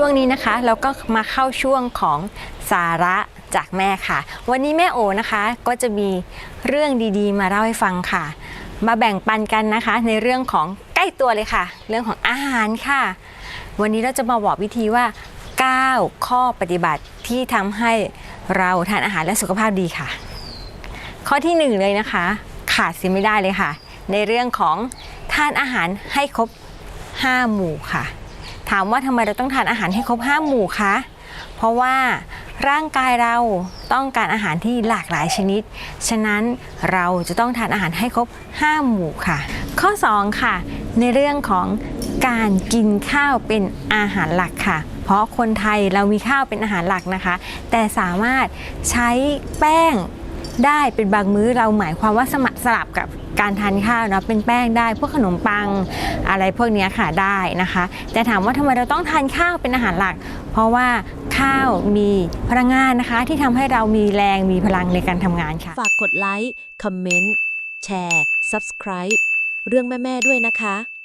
ช่วงนี้นะคะเราก็มาเข้าช่วงของสาระจากแม่ค่ะ วันนี้แม่โอนะคะก็จะมีเรื่องดีๆ มาเล่าให้ฟังค่ะ มาแบ่งปันกันนะคะ ในเรื่องของใกล้ตัวเลยค่ะ เรื่องของอาหารค่ะ วันนี้เราจะมาบอกวิธีว่า 9 ข้อปฏิบัติที่ทำให้เราทานอาหารและสุขภาพดีค่ะ ข้อที่หนึ่งเลยนะคะ ขาดเสิไม่ได้เลยค่ะ ในเรื่องของทานอาหารให้ครบ 5 หมู่ค่ะ ถามว่าทำไมเราต้องทานอาหารให้ครบ5หมู่คะ เพราะว่าร่างกายเราต้องการอาหารที่หลากหลายชนิด ฉะนั้นเราจะต้องทานอาหารให้ครบ5หมู่ค่ะ ข้อ 2 ค่ะ ในเรื่องของการกินข้าวเป็นอาหารหลักค่ะ เพราะคนไทยเรามีข้าวเป็นอาหารหลักนะคะ แต่สามารถใช้แป้ง ได้เป็นบางมื้อเราหมายความว่าสมัครสลับกับการทานข้าวเนาะเป็นแป้งได้พวกขนมปังอะไรพวกเนี้ยค่ะได้นะคะ แต่ถามว่าทำไมเราต้องทานข้าวเป็นอาหารหลัก เพราะว่าข้าวมีพลังงานนะคะ ที่ทำให้เรามีแรงมีพลังในการทำงานค่ะ ฝากกดไลค์ คอมเมนต์ แชร์ Subscribe เรื่องแม่ ๆ ด้วยนะคะ